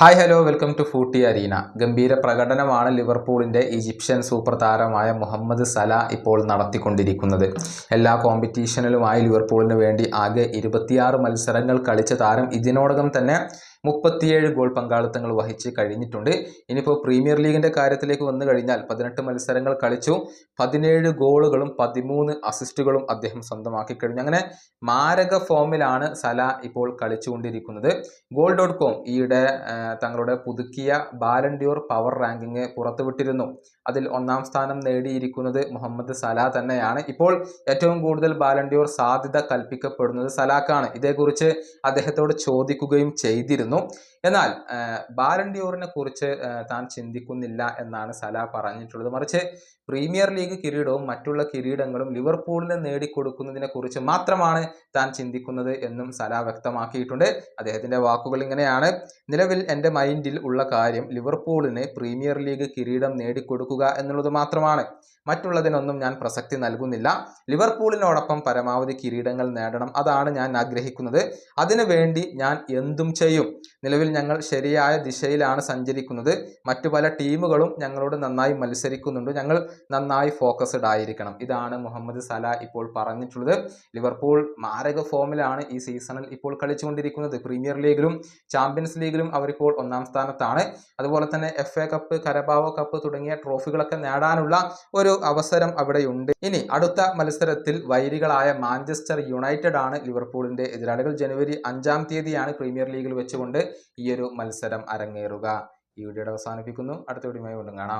Hi hello welcome to footy arena. ഗംഭീര പ്രകടനമാണ് ലിവർപൂളിന്റെ Egyptian super താരമായ മുഹമ്മദ് സല ഇപ്പോൾ നടത്തിക്കൊണ്ടിരിക്കുന്നത്. എല്ലാ കോമ്പറ്റീഷനിലുമായി ലിവർപൂളിന് വേണ്ടി ആകെ ഇരുപത്തിയാറ് മത്സരങ്ങൾ കളിച്ച താരം ഇതിനോടകം തന്നെ മുപ്പത്തിയേഴ് ഗോൾ പങ്കാളിത്തങ്ങൾ വഹിച്ച് കഴിഞ്ഞിട്ടുണ്ട്. ഇനിയിപ്പോൾ പ്രീമിയർ ലീഗിന്റെ കാര്യത്തിലേക്ക് വന്നു കഴിഞ്ഞാൽ പതിനെട്ട് മത്സരങ്ങൾ കളിച്ചു. പതിനേഴ് ഗോളുകളും പതിമൂന്ന് അസിസ്റ്റുകളും അദ്ദേഹം സ്വന്തമാക്കി കഴിഞ്ഞു. അങ്ങനെ മാരക ഫോമിലാണ് സല ഇപ്പോൾ കളിച്ചുകൊണ്ടിരിക്കുന്നത്. ഗോൾ ഡോട്ട് കോം ഈയിടെ തങ്ങളുടെ പുതുക്കിയ ബാലൻഡ്യൂർ പവർ റാങ്കിങ് പുറത്തുവിട്ടിരുന്നു. അതിൽ ഒന്നാം സ്ഥാനം നേടിയിരിക്കുന്നത് മുഹമ്മദ് സലാ തന്നെയാണ്. ഇപ്പോൾ ഏറ്റവും കൂടുതൽ ബാലൻഡിയോർ സാധ്യത കൽപ്പിക്കപ്പെടുന്നത് സലാക്കാണ്. ഇതേക്കുറിച്ച് അദ്ദേഹത്തോട് ചോദിക്കുകയും ചെയ്തിരുന്നു. എന്നാൽ ബാലൻഡിയോറിനെ കുറിച്ച് താൻ ചിന്തിക്കുന്നില്ല എന്നാണ് സലാ പറഞ്ഞിട്ടുള്ളത്. മറിച്ച് പ്രീമിയർ ലീഗ് കിരീടവും മറ്റുള്ള കിരീടങ്ങളും ലിവർപൂളിന് നേടിക്കൊടുക്കുന്നതിനെ കുറിച്ച് മാത്രമാണ് താൻ ചിന്തിക്കുന്നത് എന്നും സല വ്യക്തമാക്കിയിട്ടുണ്ട്. അദ്ദേഹത്തിന്റെ വാക്കുകൾ ഇങ്ങനെയാണ്. നിലവിൽ എന്റെ മൈൻഡിൽ ഉള്ള കാര്യം ലിവർപൂളിന് പ്രീമിയർ ലീഗ് കിരീടം നേടിക്കൊടുക്കുക എന്നുള്ളത് മാത്രമാണ്. മറ്റുള്ളതിനൊന്നും ഞാൻ പ്രസക്തി നൽകുന്നില്ല. ലിവർപൂളിനോടൊപ്പം പരമാവധി കിരീടങ്ങൾ നേടണം അതാണ് ഞാൻ ആഗ്രഹിക്കുന്നത്. അതിനു വേണ്ടി ഞാൻ എന്തും ചെയ്യും. നിലവിൽ ഞങ്ങൾ ശരിയായ ദിശയിലാണ് സഞ്ചരിക്കുന്നത്. മറ്റു പല ടീമുകളും ഞങ്ങളോട് നന്നായി മത്സരിക്കുന്നുണ്ട്. ഞങ്ങൾ നന്നായി ഫോക്കസ്ഡ് ആയിരിക്കണം. ഇതാണ് മുഹമ്മദ് സല ഇപ്പോൾ പറഞ്ഞിട്ടുള്ളത്. ലിവർപൂൾ മാരക ഫോമിലാണ് ഈ സീസണിൽ ഇപ്പോൾ കളിച്ചുകൊണ്ടിരിക്കുന്നത്. പ്രീമിയർ ലീഗിലും ചാമ്പ്യൻസ് ലീഗിലും അവരിപ്പോൾ ഒന്നാം സ്ഥാനത്താണ്. അതുപോലെ തന്നെ F A cup Carabao cup തുടങ്ങിയ ട്രോഫികളൊക്കെ നേടാനുള്ള ഒരു അവസരം അവിടെയുണ്ട്. ഇനി അടുത്ത മത്സരത്തിൽ വൈരികളായ മാഞ്ചസ്റ്റർ യുണൈറ്റഡ് ആണ് ലിവർപൂളിന്റെ എതിരാളികൾ. ജനുവരി അഞ്ചാം തീയതിയാണ് പ്രീമിയർ ലീഗിൽ വെച്ചുകൊണ്ട് ഈ ഒരു മത്സരം അരങ്ങേറുക. ഈ വീഡിയോയുടെ അവസാനിപ്പിക്കുന്നു. അടുത്ത വീണ്ടും കാണാം.